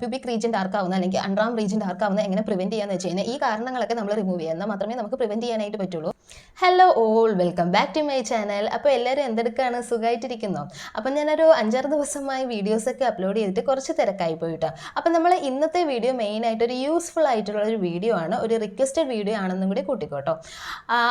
Pubic region dark ആവുന്ന അല്ലെങ്കിൽ അൺറാം region dark ആവുന്ന എങ്ങനെ പ്രിവെന്റ് ചെയ്യാന്ന് വെച്ച് കഴിഞ്ഞാൽ ഈ കാരണങ്ങളൊക്കെ നമ്മൾ റിമൂവ് ചെയ്യുക. എന്നാൽ മാത്രമേ നമുക്ക് പ്രിവെന്റ് ചെയ്യാനായിട്ട് പറ്റുള്ളൂ. Hello all welcome back to my channel അപ്പോൾ എല്ലാവരും എന്തെടുക്കാണ്? സുഖമായിട്ടിരിക്കുന്നു അപ്പം ഞാനൊരു അഞ്ചാറ് ദിവസമായി വീഡിയോസൊക്കെ അപ്ലോഡ് ചെയ്തിട്ട് കുറച്ച് തിരക്കായി പോയിട്ടോ. അപ്പോൾ നമ്മൾ ഇന്നത്തെ വീഡിയോ മെയിനായിട്ട് ഒരു യൂസ്ഫുൾ ആയിട്ടുള്ള ഒരു വീഡിയോ ആണ്. ഒരു റിക്വസ്റ്റഡ് വീഡിയോ ആണെന്നും കൂടി കൂട്ടിക്കോട്ടോ.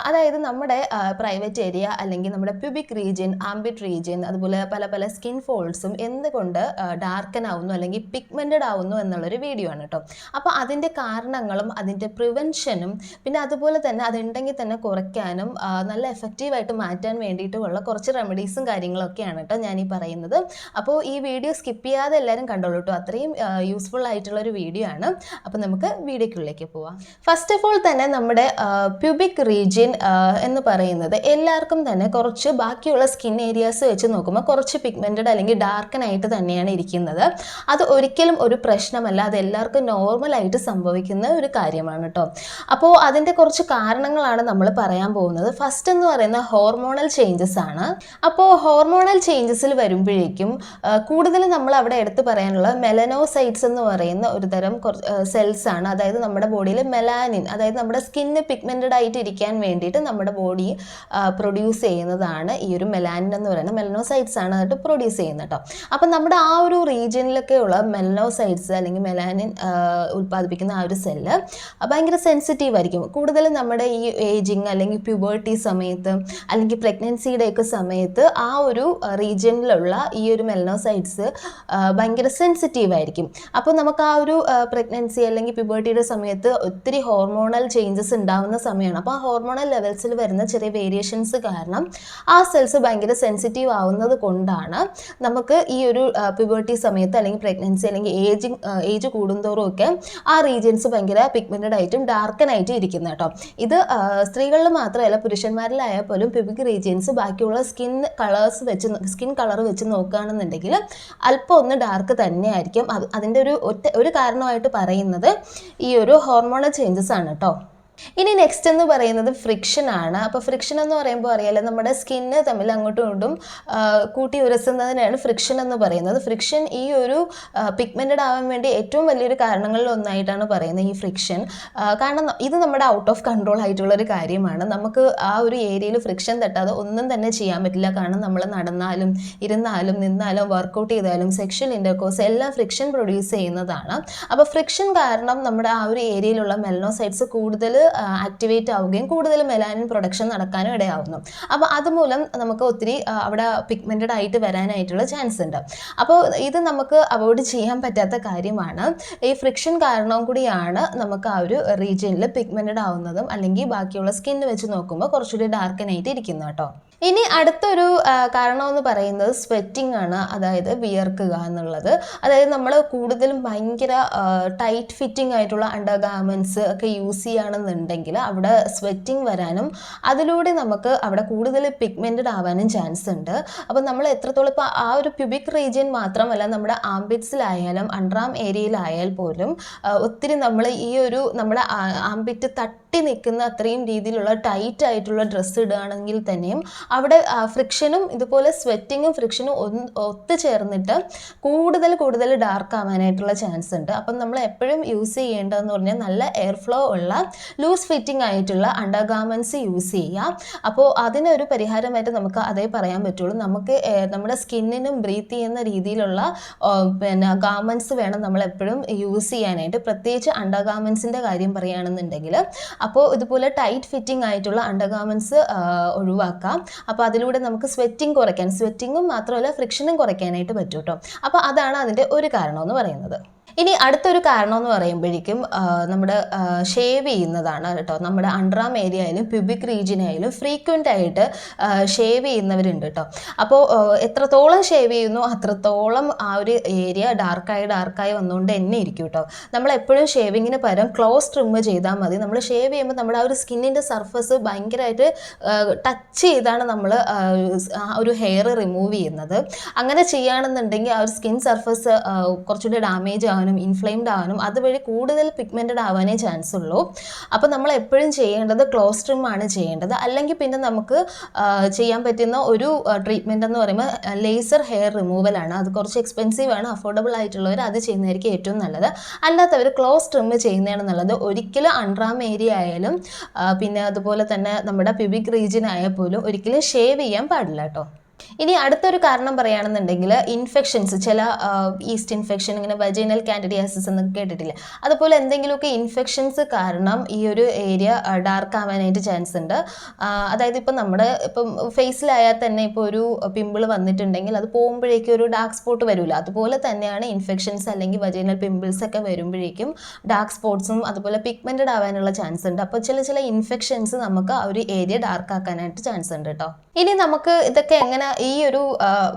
അതായത് നമ്മുടെ പ്രൈവറ്റ് ഏരിയ അല്ലെങ്കിൽ നമ്മുടെ പ്യൂബിക് റീജിയൻ ആംബിറ്റ് റീജിയൻ അതുപോലെ പല പല സ്കിൻ ഫോൾസും എന്തുകൊണ്ട് ഡാർക്കൻ ആവുന്നു അല്ലെങ്കിൽ പിഗ്മെന്റഡ് ആവുന്നു എന്നുള്ളൊരു വീഡിയോ ആണ് കേട്ടോ അപ്പോൾ അതിന്റെ കാരണങ്ങളും അതിന്റെ പ്രിവെൻഷനും പിന്നെ അതുപോലെ തന്നെ അതുണ്ടെങ്കിൽ തന്നെ കുറയ്ക്കാനും നല്ല എഫക്റ്റീവായിട്ട് മാറ്റാൻ വേണ്ടിയിട്ടുമുള്ള കുറച്ച് റെമഡീസും കാര്യങ്ങളൊക്കെയാണ് കേട്ടോ ഞാൻ ഈ പറയുന്നത്. അപ്പോൾ ഈ വീഡിയോ സ്കിപ്പ് ചെയ്യാതെ എല്ലാവരും കണ്ടോളൂ കേട്ടോ അത്രയും യൂസ്ഫുൾ ആയിട്ടുള്ള ഒരു വീഡിയോ ആണ്. അപ്പോൾ നമുക്ക് വീഡിയോക്കുള്ളിലേക്ക് പോവാം. ഫസ്റ്റ് ഓഫ് ഓൾ തന്നെ നമ്മുടെ പ്യൂബിക് റീജിയൻ എന്ന് പറയുന്നത് എല്ലാവർക്കും തന്നെ കുറച്ച് ബാക്കിയുള്ള സ്കിൻ ഏരിയാസ് വെച്ച് നോക്കുമ്പോൾ കുറച്ച് പിഗ്മെന്റഡ് അല്ലെങ്കിൽ ഡാർക്കൻ ആയിട്ട് തന്നെയാണ് ഇരിക്കുന്നത്. അത് ഒരിക്കലും ഒരു പ്രശ്നമല്ല. അത് എല്ലാവർക്കും നോർമലായിട്ട് സംഭവിക്കുന്ന ഒരു കാര്യമാണ് കേട്ടോ അപ്പോൾ അതിന്റെ കുറച്ച് കാരണങ്ങളാണ് നമ്മൾ പറയാൻ പോകുന്നത് ഫസ്റ്റ് എന്ന് പറയുന്ന ഹോർമോണൽ ചേഞ്ചസ് ആണ്. അപ്പോൾ ഹോർമോണൽ ചേഞ്ചസിൽ വരുമ്പോഴേക്കും കൂടുതൽ നമ്മൾ അവിടെ എടുത്തു പറയാനുള്ള മെലനോസൈറ്റ്സ് എന്ന് പറയുന്ന ഒരു തരം സെൽസ് ആണ്. അതായത് നമ്മുടെ ബോഡിയിൽ മെലാനിൻ അതായത് നമ്മുടെ സ്കിന്ന് പിഗ്മെന്റഡ് ആയിട്ട് ഇരിക്കാൻ വേണ്ടിയിട്ട് നമ്മുടെ ബോഡി പ്രൊഡ്യൂസ് ചെയ്യുന്നതാണ് ഈ ഒരു മെലാനിൻ എന്ന് പറയുന്നത്. മെലനോസൈറ്റ്സ് ആണ് അത് പ്രൊഡ്യൂസ് ചെയ്യുന്നത് കേട്ടോ അപ്പം നമ്മുടെ ആ ഒരു റീജിയനിലൊക്കെ ഉള്ള മെലനോസൈറ്റ്സ് അല്ലെങ്കിൽ മെലാനിൻ ഉൽപ്പാദിപ്പിക്കുന്ന ആ ഒരു സെല്ല് ഭയങ്കര സെൻസിറ്റീവ് ആയിരിക്കും. കൂടുതലും നമ്മുടെ ഈ ഏജിങ് അല്ലെങ്കിൽ പ്യൂബേർട്ടി സമയത്ത് അല്ലെങ്കിൽ പ്രഗ്നൻസിയുടെ ഒക്കെ സമയത്ത് ആ ഒരു റീജിയനിലുള്ള ഈ ഒരു മെലനോസൈറ്റ്സ് ഭയങ്കര സെൻസിറ്റീവ് ആയിരിക്കും. അപ്പോൾ നമുക്ക് ആ ഒരു പ്രഗ്നൻസി അല്ലെങ്കിൽ പ്യൂബേർട്ടിയുടെ സമയത്ത് ഒത്തിരി ഹോർമോണൽ ചേഞ്ചസ് ഉണ്ടാവുന്ന സമയമാണ്. അപ്പോൾ ആ ഹോർമോണൽ ലെവൽസിൽ വരുന്ന ചെറിയ വേരിയേഷൻസ് കാരണം ആ സെൽസ് ഭയങ്കര സെൻസിറ്റീവ് ആവുന്നത് കൊണ്ടാണ് നമുക്ക് ഈ ഒരു പ്യൂബേർട്ടി സമയത്ത് അല്ലെങ്കിൽ പ്രഗ്നൻസി അല്ലെങ്കിൽ ഏജിങ് ഏജ് കൂടുന്തോറും ഒക്കെ ആ റീജിയൻസ് ഭയങ്കര പിഗ്മെന്റഡ് ആയിട്ടും ഡാർക്കൻ ആയിട്ടും ഇരിക്കുന്നത് കേട്ടോ ഇത് സ്ത്രീകളിൽ മാത്രമല്ല പുരുഷന്മാരിലായാൽ പോലും പ്യൂബിക് റീജിയൻസ് ബാക്കിയുള്ള സ്കിൻ കളേഴ്സ് വെച്ച് സ്കിൻ കളർ വെച്ച് നോക്കുകയാണെന്നുണ്ടെങ്കിൽ അല്പം ഒന്ന് ഡാർക്ക് തന്നെയായിരിക്കും. അത് അതിന്റെ ഒരു ഒറ്റ ഒരു കാരണമായിട്ട് പറയുന്നത് ഈ ഒരു ഹോർമോണൽ ചേഞ്ചസ് ആണ് കേട്ടോ ഇനി നെക്സ്റ്റ് എന്ന് പറയുന്നത് ഫ്രിക്ഷൻ ആണ്. അപ്പോൾ ഫ്രിക്ഷൻ എന്ന് പറയുമ്പോൾ അറിയാലോ നമ്മുടെ സ്കിന്ന് തമ്മിൽ അങ്ങോട്ടും ഇങ്ങോട്ടും കൂട്ടി ഉരസുന്നതിനാണ് ഫ്രിക്ഷൻ എന്ന് പറയുന്നത്. ഫ്രിക്ഷൻ ഈ ഒരു പിഗ്മെന്റഡ് ആവാൻ വേണ്ടി ഏറ്റവും വലിയൊരു കാരണങ്ങളിൽ ഒന്നായിട്ടാണ് പറയുന്നത് ഈ ഫ്രിക്ഷൻ കാരണം ഇത് നമ്മുടെ ഔട്ട് ഓഫ് കൺട്രോൾ ആയിട്ടുള്ള ഒരു കാര്യമാണ്. നമുക്ക് ആ ഒരു ഏരിയയിൽ ഫ്രിക്ഷൻ തട്ടാതെ ഒന്നും തന്നെ ചെയ്യാൻ പറ്റില്ല. കാരണം നമ്മൾ നടന്നാലും ഇരുന്നാലും നിന്നാലും വർക്കൗട്ട് ചെയ്താലും സെക്ഷൽ ഇന്റർകോഴ്സ് എല്ലാം ഫ്രിക്ഷൻ പ്രൊഡ്യൂസ് ചെയ്യുന്നതാണ്. അപ്പോൾ ഫ്രിക്ഷൻ കാരണം നമ്മുടെ ആ ഒരു ഏരിയയിലുള്ള മെലനോസൈറ്റ്സ് കൂടുതൽ ആക്ടിവേറ്റ് ആവുകയും കൂടുതൽ മെലാനിൻ പ്രൊഡക്ഷൻ നടക്കാനും ഇടയാവുന്നു. അപ്പോൾ അതുമൂലം നമുക്ക് ഒത്തിരി അവിടെ പിഗ്മെന്റഡ് ആയിട്ട് വരാനായിട്ടുള്ള ചാൻസ് ഉണ്ട്. അപ്പോൾ ഇത് നമുക്ക് അവോയ്ഡ് ചെയ്യാൻ പറ്റാത്ത കാര്യമാണ്. ഈ ഫ്രിക്ഷൻ കാരണവും കൂടിയാണ് നമുക്ക് ആ ഒരു റീജിയനിൽ പിഗ്മെന്റഡ് ആവുന്നതും അല്ലെങ്കിൽ ബാക്കിയുള്ള സ്കിന്ന് വെച്ച് നോക്കുമ്പോൾ കുറച്ചുകൂടി ഡാർക്കനായിട്ട് ഇരിക്കുന്നു കേട്ടോ. ഇനി അടുത്തൊരു കാരണമെന്ന് പറയുന്നത് സ്വെറ്റിംഗ് ആണ്. അതായത് വിയർക്കുക എന്നുള്ളത്. അതായത് നമ്മൾ കൂടുതലും ഭയങ്കര ടൈറ്റ് ഫിറ്റിംഗ് ആയിട്ടുള്ള അണ്ടർ ഗാർമെന്റ്സ് ഒക്കെ യൂസ് ചെയ്യുകയാണെന്നുണ്ടെങ്കിൽ അവിടെ സ്വെറ്റിംഗ് വരാനും അതിലൂടെ നമുക്ക് അവിടെ കൂടുതൽ പിഗ്മെന്റഡ് ആവാനും ചാൻസ് ഉണ്ട്. അപ്പോൾ നമ്മൾ എത്രത്തോളം ഇപ്പോൾ ആ ഒരു പ്യൂബിക് റീജിയൻ മാത്രമല്ല നമ്മുടെ ആംബിറ്റ്സിലായാലും അണ്ടറാം ഏരിയയിലായാൽ പോലും ഒത്തിരി നമ്മൾ ഈ ഒരു നമ്മുടെ ആംബിറ്റ് തട്ടി നിൽക്കുന്ന അത്രയും രീതിയിലുള്ള ടൈറ്റ് ആയിട്ടുള്ള ഡ്രസ്സ് ഇടുകയാണെങ്കിൽ തന്നെയും അവിടെ ഫ്രിക്ഷനും ഇതുപോലെ സ്വെറ്റിങ്ങും ഫ്രിക്ഷനും ഒത്തുചേർന്നിട്ട് കൂടുതൽ കൂടുതൽ ഡാർക്ക് ആവാനായിട്ടുള്ള ചാൻസ് ഉണ്ട്. അപ്പം നമ്മൾ എപ്പോഴും യൂസ് ചെയ്യേണ്ടതെന്ന് പറഞ്ഞാൽ നല്ല എയർ ഫ്ലോ ഉള്ള ലൂസ് ഫിറ്റിംഗ് ആയിട്ടുള്ള അണ്ടർ ഗാർമെന്റ്സ് യൂസ് ചെയ്യുക. അപ്പോൾ അതിനൊരു പരിഹാരമായിട്ട് നമുക്ക് അതേ പറയാൻ പറ്റുള്ളൂ. നമുക്ക് നമ്മുടെ സ്കിന്നിനും ബ്രീത്ത് ചെയ്യുന്ന രീതിയിലുള്ള പിന്നെ ഗാർമെന്റ്സ് വേണം നമ്മൾ എപ്പോഴും യൂസ് ചെയ്യാനായിട്ട്. പ്രത്യേകിച്ച് അണ്ടർ ഗാർമെന്റ്സിന്റെ കാര്യം പറയുകയാണെന്നുണ്ടെങ്കിൽ അപ്പോൾ ഇതുപോലെ ടൈറ്റ് ഫിറ്റിംഗ് ആയിട്ടുള്ള അണ്ടർ ഗാർമെന്റ്സ് ഒഴിവാക്കാം. അപ്പോൾ അതിലൂടെ നമുക്ക് സ്വെറ്റിംഗ് കുറയ്ക്കാൻ സ്വെറ്റിങ്ങും മാത്രമല്ല ഫ്രിക്ഷനും കുറയ്ക്കാനായിട്ട് പറ്റും കേട്ടോ അപ്പോൾ അതാണ് അതിന്റെ ഒരു കാരണം എന്ന് പറയുന്നത്. ഇനി അടുത്തൊരു കാരണം എന്ന് പറയുമ്പോഴേക്കും നമ്മുടെ ഷേവ് ചെയ്യുന്നതാണ് കേട്ടോ. നമ്മുടെ അണ്ടറാം ഏരിയ ആയാലും പ്യൂബിക് റീജിയൻ ആയാലും ഫ്രീക്വന്റ് ആയിട്ട് ഷേവ് ചെയ്യുന്നവരുണ്ട് കേട്ടോ. അപ്പോൾ എത്രത്തോളം ഷേവ് ചെയ്യുന്നു അത്രത്തോളം ആ ഒരു ഏരിയ ഡാർക്കായി ഡാർക്കായി വന്നുകൊണ്ട് തന്നെ ഇരിക്കും കേട്ടോ. നമ്മൾ എപ്പോഴും ഷേവിങ്ങിന് പകരം ക്ലോസ് ട്രിം ചെയ്താൽ മതി. നമ്മൾ ഷേവ് ചെയ്യുമ്പോൾ നമ്മുടെ ആ ഒരു സ്കിന്നിന്റെ സർഫസ് ഭയങ്കരമായിട്ട് ടച്ച് ചെയ്താണ് നമ്മൾ ഒരു ഹെയർ റിമൂവ് ചെയ്യുന്നത്. അങ്ങനെ ചെയ്യുകയാണെന്നുണ്ടെങ്കിൽ ആ ഒരു സ്കിൻ സർഫസ് കുറച്ചുകൂടി ഡാമേജ് ആവാനും ഇൻഫ്ലെയിംഡ് ആവാനും അതുവഴി കൂടുതൽ പിഗ്മെന്റഡ് ആവാനേ ചാൻസ് ഉള്ളൂ. അപ്പോൾ നമ്മൾ എപ്പോഴും ചെയ്യേണ്ടത് ക്ലോസ് ട്രിം ആണ് ചെയ്യേണ്ടത്. അല്ലെങ്കിൽ പിന്നെ നമുക്ക് ചെയ്യാൻ പറ്റുന്ന ഒരു ട്രീറ്റ്മെന്റ് എന്ന് പറയുമ്പോൾ ലേസർ ഹെയർ റിമൂവലാണ് അത് കുറച്ച് എക്സ്പെൻസീവ് ആണ് അഫോർഡബിൾ ആയിട്ടുള്ളവർ അത് ചെയ്യുന്നതായിരിക്കും ഏറ്റവും നല്ലത്. അല്ലാത്തവർ ക്ലോസ് ട്രിം ചെയ്യുന്നതാണെന്നുള്ളത് ഒരിക്കലും അൺറാം ഏരിയ ആയാലും പിന്നെ അതുപോലെ തന്നെ നമ്മുടെ പിബിക് റീജിയൻ ആയാൽ പോലും ഒരിക്കലും ഷേവ് ചെയ്യാൻ പാടില്ല കേട്ടോ. ഇനി അടുത്തൊരു കാരണം പറയുകയാണെന്നുണ്ടെങ്കിൽ ഇൻഫെക്ഷൻസ് ചില ഈസ്റ്റ് ഇൻഫെക്ഷൻ ഇങ്ങനെ വജൈനൽ കാൻഡിഡിയാസിസ് എന്നൊക്കെ കേട്ടിട്ടില്ല? അതുപോലെ എന്തെങ്കിലുമൊക്കെ ഇൻഫെക്ഷൻസ് കാരണം ഈ ഒരു ഏരിയ ഡാർക്ക് ആവാനായിട്ട് ചാൻസ് ഉണ്ട്. അതായത് ഇപ്പം നമ്മുടെ ഇപ്പം ഫേസിലായാൽ തന്നെ ഇപ്പോൾ ഒരു പിമ്പിൾ വന്നിട്ടുണ്ടെങ്കിൽ അത് പോകുമ്പോഴേക്കും ഒരു ഡാർക്ക് സ്പോട്ട് വരില്ല അതുപോലെ തന്നെയാണ് ഇൻഫെക്ഷൻസ് അല്ലെങ്കിൽ വജൈനൽ പിമ്പിൾസ് ഒക്കെ വരുമ്പോഴേക്കും ഡാർക്ക് സ്പോട്ട്സും അതുപോലെ പിഗ്മെന്റഡ് ആവാനുള്ള ചാൻസ് ഉണ്ട്. അപ്പോൾ ചില ചില ഇൻഫെക്ഷൻസ് നമുക്ക് ആ ഒരു ഏരിയ ഡാർക്ക് ആക്കാനായിട്ട് ചാൻസ് ഉണ്ട് കേട്ടോ. ഇനി നമുക്ക് ഇതൊക്കെ എങ്ങനെ ഈ ഒരു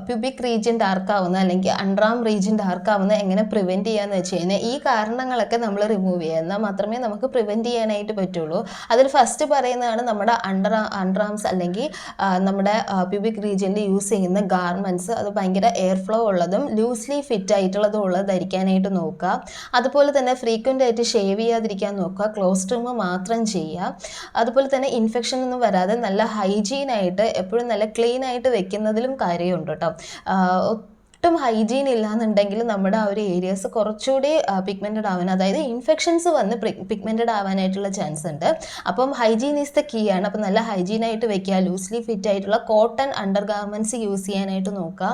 പ്യൂബിക് റീജിയൻ ഡാർക്കാവുന്ന അല്ലെങ്കിൽ അൺറാം റീജിയൻ ഡാർക്കാവുന്ന എങ്ങനെ പ്രിവെന്റ് ചെയ്യാന്ന് വെച്ച് കഴിഞ്ഞാൽ ഈ കാരണങ്ങളൊക്കെ നമ്മൾ റിമൂവ് ചെയ്യുക. എന്നാൽ മാത്രമേ നമുക്ക് പ്രിവെന്റ് ചെയ്യാനായിട്ട് പറ്റുള്ളൂ. അതിൽ ഫസ്റ്റ് പറയുന്നതാണ് നമ്മുടെ അണ്ടർ അൺറാംസ് അല്ലെങ്കിൽ നമ്മുടെ പ്യൂബിക് റീജിയനിൽ യൂസ് ചെയ്യുന്ന ഗാർമെന്റ്സ് അത് ഭയങ്കര എയർ ഫ്ലോ ഉള്ളതും ലൂസ്ലി ഫിറ്റ് ആയിട്ടുള്ളതും ഉള്ളത് ധരിക്കാനായിട്ട് നോക്കുക. അതുപോലെ തന്നെ ഫ്രീക്വന്റ് ആയിട്ട് ഷേവ് ചെയ്യാതിരിക്കാൻ നോക്കുക. ക്ലോസ് ട്രിം മാത്രം ചെയ്യുക. അതുപോലെ തന്നെ ഇൻഫെക്ഷൻ ഒന്നും വരാതെ നല്ല ഹൈജീനായിട്ട് എപ്പോഴും നല്ല ക്ലീൻ ആയിട്ട് വെക്കുന്നതിലും കാര്യമുണ്ട് കേട്ടോ ഒട്ടും ഹൈജീൻ ഇല്ലാന്നുണ്ടെങ്കിൽ നമ്മുടെ ആ ഒരു ഏരിയാസ് കുറച്ചുകൂടി പിഗ്മെന്റഡ് ആവാൻ അതായത് ഇൻഫെക്ഷൻസ് വന്ന് പിഗ്മെന്റഡ് ആവാനായിട്ടുള്ള ചാൻസ് ഉണ്ട്. അപ്പം ഹൈജീൻ ഈസ് ദ കീ ആണ്. അപ്പം നല്ല ഹൈജീൻ ആയിട്ട് വെക്കുക ലൂസ്ലി ഫിറ്റ് ആയിട്ടുള്ള കോട്ടൺ അണ്ടർ ഗാർമെന്റ്സ് യൂസ് ചെയ്യാനായിട്ട് നോക്കുക.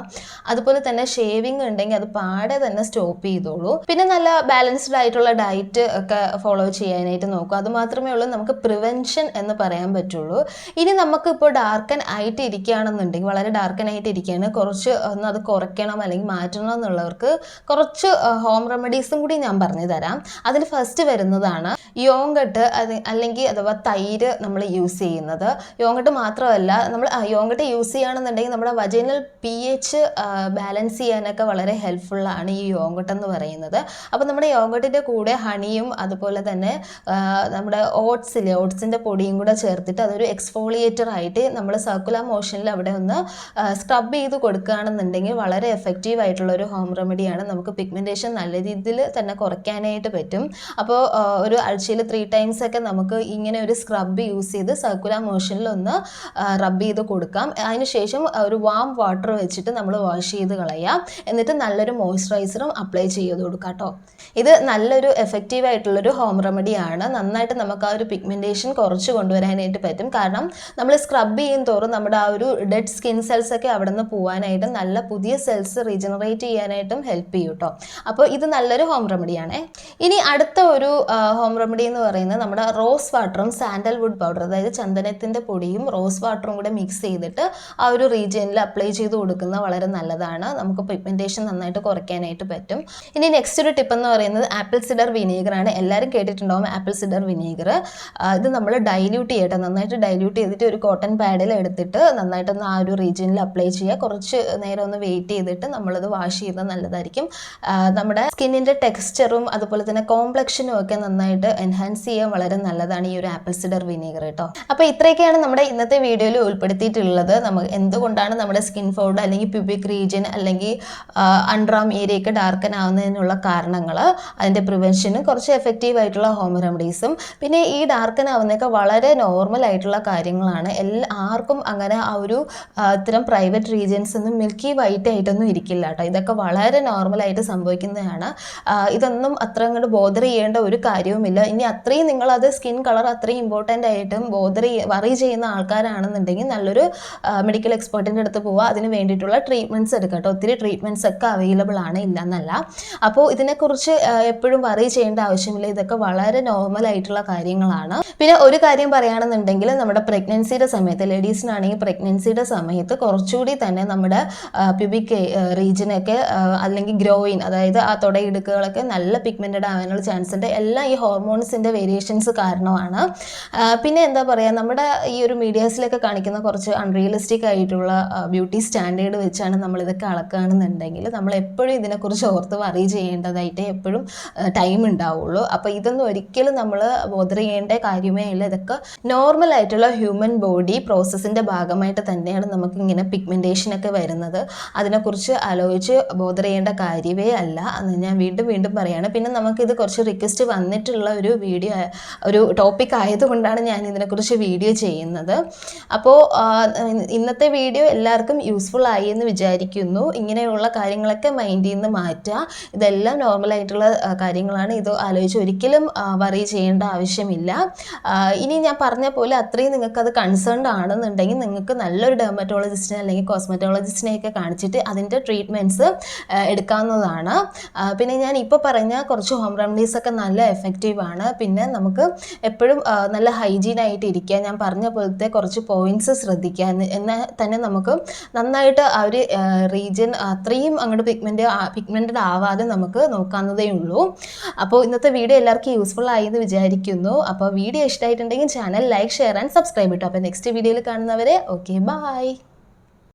അതുപോലെ തന്നെ ഷേവിങ് ഉണ്ടെങ്കിൽ അത് പാടെ തന്നെ സ്റ്റോപ്പ് ചെയ്തോളൂ. പിന്നെ നല്ല ബാലൻസ്ഡ് ആയിട്ടുള്ള ഡയറ്റ് ഒക്കെ ഫോളോ ചെയ്യാനായിട്ട് നോക്കുക. അത് മാത്രമേ ഉള്ളൂ നമുക്ക് പ്രിവെൻഷൻ എന്ന് പറയാൻ പറ്റുള്ളൂ. ഇനി നമുക്ക് ഇപ്പോൾ ഡാർക്കൻ ആയിട്ട് ഇരിക്കുകയാണെന്നുണ്ടെങ്കിൽ വളരെ ഡാർക്കൻ ആയിട്ട് ഇരിക്കുകയാണ് കുറച്ച് ഒന്ന് അത് കുറയ്ക്കണം അല്ലെങ്കിൽ മാറ്റണം എന്നുള്ളവർക്ക് കുറച്ച് ഹോം റെമഡീസും കൂടി ഞാൻ പറഞ്ഞു തരാം. അതിൽ ഫസ്റ്റ് വരുന്നതാണ് യോങ്കട്ട് അത് അല്ലെങ്കിൽ അഥവാ തൈര് നമ്മൾ യൂസ് ചെയ്യുന്നത്. യോങ്കട്ട് മാത്രമല്ല നമ്മൾ യോങ്കട്ട് യൂസ് ചെയ്യുകയാണെന്നുണ്ടെങ്കിൽ നമ്മുടെ വജൈനൽ പി എച്ച് ബാലൻസ് ചെയ്യാനൊക്കെ വളരെ ഹെൽപ്ഫുള്ളാണ് ഈ യോങ്കട്ട് എന്ന് പറയുന്നത്. അപ്പോൾ നമ്മുടെ യോഗട്ടിന്റെ കൂടെ ഹണിയും അതുപോലെ തന്നെ നമ്മുടെ ഓട്സിൽ ഓട്സിന്റെ പൊടിയും കൂടെ ചേർത്തിട്ട് അതൊരു എക്സ്ഫോളിയേറ്റർ ആയിട്ട് നമ്മൾ സർക്കുലർ മോഷനിൽ അവിടെ ഒന്ന് സ്ക്രബ് ചെയ്ത് കൊടുക്കുകയാണെന്നുണ്ടെങ്കിൽ വളരെ എഫക്റ്റീവ് ആയിട്ടുള്ള ഒരു ഹോം റെമഡിയാണ് നമുക്ക് പിഗ്മെന്റേഷൻ നല്ല രീതിയിൽ തന്നെ കുറയ്ക്കാനായിട്ട് പറ്റും. അപ്പോൾ ഒരു ആഴ്ചയിൽ ത്രീ ടൈംസ് ഒക്കെ നമുക്ക് ഇങ്ങനെ ഒരു സ്ക്രബ് യൂസ് ചെയ്ത് സർക്കുലർ മോഷനിൽ ഒന്ന് റബ്ബ് ചെയ്ത് കൊടുക്കാം. അതിനുശേഷം ഒരു വാം വാട്ടർ വെച്ചിട്ട് നമ്മൾ വാഷ് ചെയ്ത് കളയാം. എന്നിട്ട് നല്ലൊരു മോയ്സ്ചറൈസറും അപ്ലൈ ചെയ്ത് കൊടുക്കാം കേട്ടോ ഇത് നല്ലൊരു എഫക്റ്റീവ് ആയിട്ടുള്ളൊരു ഹോം റെമഡിയാണ് നന്നായിട്ട് നമുക്ക് ആ ഒരു പിഗ്മെന്റേഷൻ കുറച്ച് കൊണ്ടുവരാനായിട്ട് പറ്റും. കാരണം നമ്മൾ സ്ക്രബ് ചെയ്യും തോറും നമ്മുടെ ആ ഒരു ഡെഡ് സ്കിൻ സെൽസ് ഒക്കെ അവിടെ നിന്ന് പോകാനായിട്ട് നല്ല പുതിയ സെൽസ് റീജനറേറ്റ് ചെയ്യാനായിട്ടും ഹെൽപ്പ് ചെയ്യും കേട്ടോ അപ്പോൾ ഇത് നല്ലൊരു ഹോം റെമഡിയാണ് ഇനി അടുത്ത ഒരു ഹോം റെമഡി എന്ന് പറയുന്നത് നമ്മുടെ റോസ് വാട്ടറും സാൻഡൽവുഡ് പൗഡർ അതായത് ചന്ദനത്തിന്റെ പൊടിയും റോസ് വാട്ടറും കൂടെ മിക്സ് ചെയ്തിട്ട് ആ ഒരു റീജിയനിൽ അപ്ലൈ ചെയ്ത് കൊടുക്കുന്ന വളരെ നല്ലതാണ്. നമുക്ക് പിഗ്മെന്റേഷൻ നന്നായിട്ട് കുറയ്ക്കാനായിട്ട് പറ്റും. ഇനി നെക്സ്റ്റ് ഒരു ടിപ്പ് എന്ന് പറയുന്നത് ആപ്പിൾ സിഡർ വിനീഗർ ആണ്. എല്ലാവരും കേട്ടിട്ടുണ്ടാവും ആപ്പിൾ സിഡർ വിനീഗർ ഇത് നമ്മൾ ഡൈല്യൂട്ട് ചെയ്യട്ടെ. നന്നായിട്ട് ഡൈല്യൂട്ട് ചെയ്തിട്ട് ഒരു കോട്ടൺ പാഡിൽ എടുത്തിട്ട് നന്നായിട്ടൊന്ന് ആ ഒരു റീജിയനിൽ അപ്ലൈ ചെയ്യുക കുറച്ച് നേരം ഒന്ന് വെയിറ്റ് ചെയ്തിട്ട് നമ്മളത് വാഷ് ചെയ്യുന്നത് നല്ലതായിരിക്കും. നമ്മുടെ സ്കിന്നിന്റെ ടെക്സ്ചറും അതുപോലെ തന്നെ കോംപ്ലക്ഷനും ഒക്കെ നന്നായിട്ട് എൻഹാൻസ് ചെയ്യാൻ വളരെ നല്ലതാണ് ഈ ഒരു ആപ്പിൾ സിഡർ വിനീഗർ കേട്ടോ. അപ്പോൾ ഇത്രയൊക്കെയാണ് നമ്മുടെ ഇന്നത്തെ വീഡിയോയിൽ ഉൾപ്പെടുത്തിയിട്ടുള്ളത്. നമുക്ക് എന്തുകൊണ്ടാണ് നമ്മുടെ സ്കിൻ ഫോൾഡ് അല്ലെങ്കിൽ പ്യൂബിക് റീജിയൻ അല്ലെങ്കിൽ അൺഡ്രാം ഏരിയയൊക്കെ ഡാർക്കൻ ആവുന്നതിനുള്ള കാരണങ്ങൾ അതിന്റെ പ്രിവെൻഷനും കുറച്ച് എഫക്റ്റീവ് ആയിട്ടുള്ള ഹോം റെമഡീസും പിന്നെ ഈ ഡാർക്കൻ ആവുന്നതൊക്കെ വളരെ നോർമൽ ആയിട്ടുള്ള കാര്യങ്ങളാണ്. എല്ലാ ആർക്കും അങ്ങനെ ആ ഒരു ഇത്തരം പ്രൈവറ്റ് റീജിയൻസ് ഒന്നും മിൽക്കി വൈറ്റ് ആയിട്ടൊന്നും ഇരിക്കില്ല കേട്ടോ ഇതൊക്കെ വളരെ നോർമലായിട്ട് സംഭവിക്കുന്നതാണ്. ഇതൊന്നും അത്ര അങ്ങോട്ട് ബോധർ ചെയ്യേണ്ട ഒരു കാര്യവുമില്ല. ഇനി അത്രയും നിങ്ങളത് സ്കിൻ കളർ അത്രയും ഇമ്പോർട്ടന്റ് ആയിട്ടും ബോധർ വറി ചെയ്യുന്ന ആൾക്കാരാണെന്നുണ്ടെങ്കിൽ നല്ലൊരു മെഡിക്കൽ എക്സ്പേർട്ടിന്റെ അടുത്ത് പോവുക അതിന് വേണ്ടിയിട്ടുള്ള ട്രീറ്റ്മെന്റ്സ് എടുക്കുക കേട്ടോ ഒത്തിരി ട്രീറ്റ്മെന്റ്സ് ഒക്കെ അവൈലബിൾ ആണ് ഇല്ലെന്നല്ല. അപ്പോൾ ഇതിനെക്കുറിച്ച് എപ്പോഴും വറി ചെയ്യേണ്ട ആവശ്യമില്ല. ഇതൊക്കെ വളരെ നോർമൽ ആയിട്ടുള്ള കാര്യങ്ങളാണ്. പിന്നെ ഒരു കാര്യം പറയുകയാണെന്നുണ്ടെങ്കിൽ നമ്മുടെ പ്രഗ്നൻസിയുടെ സമയത്ത് ലേഡീസിനാണെങ്കിൽ പ്രഗ്നൻസിയുടെ സമയത്ത് കുറച്ചുകൂടി തന്നെ നമ്മുടെ പ്യൂബിക് റീജിയനൊക്കെ അല്ലെങ്കിൽ ഗ്രോയിൻ അതായത് ആ തുടയിടുക്കുകളൊക്കെ നല്ല പിഗ്മെന്റഡ് ആവാനുള്ള ചാൻസ് ഉണ്ട്. എല്ലാം ഈ ഹോർമോൺസിന്റെ വേരിയേഷൻസ് കാരണമാണ്. പിന്നെ എന്താ പറയുക നമ്മുടെ ഈ ഒരു മീഡിയാസിലൊക്കെ കാണിക്കുന്ന കുറച്ച് അൺറിയലിസ്റ്റിക് ആയിട്ടുള്ള ബ്യൂട്ടി സ്റ്റാൻഡേർഡ് വെച്ചാണ് നമ്മളിതൊക്കെ അളക്കുകയാണെന്നുണ്ടെങ്കിൽ നമ്മൾ എപ്പോഴും ഇതിനെക്കുറിച്ച് ഓർത്ത് വറി ചെയ്യേണ്ടതായിട്ട് എപ്പോഴും ടൈം ഉണ്ടാവുള്ളൂ. അപ്പോൾ ഇതൊന്നും ഒരിക്കലും നമ്മൾ ബോധർ ചെയ്യേണ്ട കാര്യമേ ഇല്ല. ഇതൊക്കെ നോർമൽ ആയിട്ടുള്ള ഹ്യൂമൻ ബോഡി പ്രോസസ്സിന്റെ ഭാഗമായിട്ട് തന്നെയാണ് നമുക്ക് ഇങ്ങനെ പിഗ്മെന്റേഷൻ ഒക്കെ വരുന്നത്. അതിനെക്കുറിച്ച് ആലോചിച്ച് ബോധർ ചെയ്യേണ്ട കാര്യമേ അല്ല എന്ന് ഞാൻ വീണ്ടും വീണ്ടും പറയുകയാണ് പിന്നെ നമുക്കിത് കുറച്ച് റിക്വസ്റ്റ് വന്നിട്ടുള്ള ഒരു വീഡിയോ ഒരു ടോപ്പിക് ആയതുകൊണ്ടാണ് ഞാൻ ഇതിനെക്കുറിച്ച് വീഡിയോ ചെയ്യുന്നത്. അപ്പോൾ ഇന്നത്തെ വീഡിയോ എല്ലാവർക്കും യൂസ്ഫുൾ ആയി എന്ന് വിചാരിക്കുന്നു. ഇങ്ങനെയുള്ള കാര്യങ്ങളൊക്കെ മൈൻഡിൽ നിന്ന് മാറ്റുക. ഇതെല്ലാം നോർമലായിട്ടുള്ള കാര്യങ്ങളാണ്. ഇത് ആലോചിച്ച് ഒരിക്കലും വറി ചെയ്യേണ്ട ആവശ്യമില്ല. ഇനി ഞാൻ പറഞ്ഞ പോലെ അത്രയും നിങ്ങൾക്കത് കൺസേൺഡ് ആണെന്നുണ്ടെങ്കിൽ നിങ്ങൾക്ക് നല്ലൊരു ഡെർമറ്റോളജിസ്റ്റിനെ അല്ലെങ്കിൽ കോസ്മെറ്റോളജിസ്റ്റിനെയൊക്കെ കാണിച്ചിട്ട് അതിന്റെ ട്രീറ്റ്മെന്റ്സ് എടുക്കാവുന്നതാണ്. പിന്നെ ഞാൻ ഇപ്പോൾ പറഞ്ഞ കുറച്ച് ഹോം റെമഡീസ് ഒക്കെ നല്ല എഫക്റ്റീവ് ആണ്. പിന്നെ നമുക്ക് എപ്പോഴും നല്ല ഹൈജീൻ ആയിട്ട് ഇരിക്കുക. ഞാൻ പറഞ്ഞ പോലത്തെ കുറച്ച് പോയിന്റ്സ് ശ്രദ്ധിക്കുക. എന്ന എന്നാൽ തന്നെ നമുക്ക് നന്നായിട്ട് ആ ഒരു റീജിയൻ അത്രയും അങ്ങോട്ട് പിഗ്മെന്റ് പിഗ്മെന്റഡ് ആവാതെ നമുക്ക് നോക്കാവുന്നതേ ഉള്ളൂ. അപ്പോൾ ഇന്നത്തെ വീഡിയോ എല്ലാവർക്കും യൂസ്ഫുൾ ആയി എന്ന് വിചാരിക്കുന്നു. അപ്പോൾ വീഡിയോ ഇഷ്ടമായിട്ടുണ്ടെങ്കിൽ channel like share and subscribe ഇട്ടു. അപ്പോൾ നെക്സ്റ്റ് വീഡിയോയിൽ കാണുന്നവരെ ഓക്കെ ബൈ